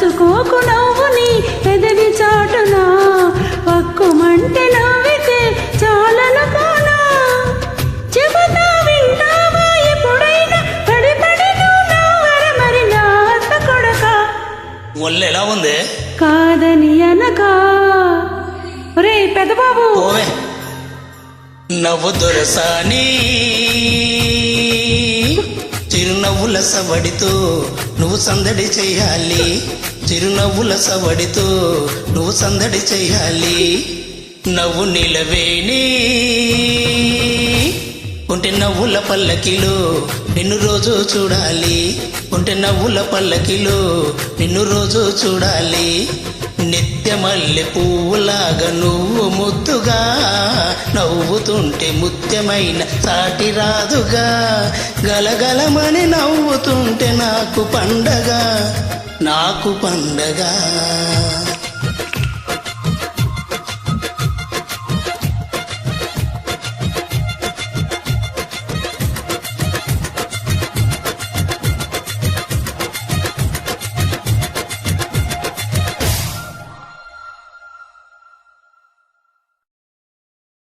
సోకు నవ్వుని పెదవి చాటునా. పక్కుమంటే నవ్వితే చాలనుకోనా చెబుతా వింటావా ఎప్పుడైనా? పడి పడి మరి నా అత్త కొడక. ఒళ్ళు ఎలా ఉంది? కాదని అనక. రే పెద్దబాబు. నవ్వు దొరసాని. చిరునవ్వుల సవడితో నువ్వు సందడి చేయాలి. చిరునవ్వుల సవడితో నువ్వు సందడి చేయాలి. నవ్వు నిలవేని ఉంటే నవ్వుల పల్లకిలో నిన్ను రోజు చూడాలి. ఉంటే నవ్వుల పల్లకిలో నిన్ను రోజు చూడాలి. నిత్య మల్లె పువ్వులాగా నువ్వు ముద్దుగా నవ్వుతుంటే ముత్యమైన సాటి రాదుగా. గలగలమని నవ్వుతుంటే నాకు పండగ నాకు పండగ.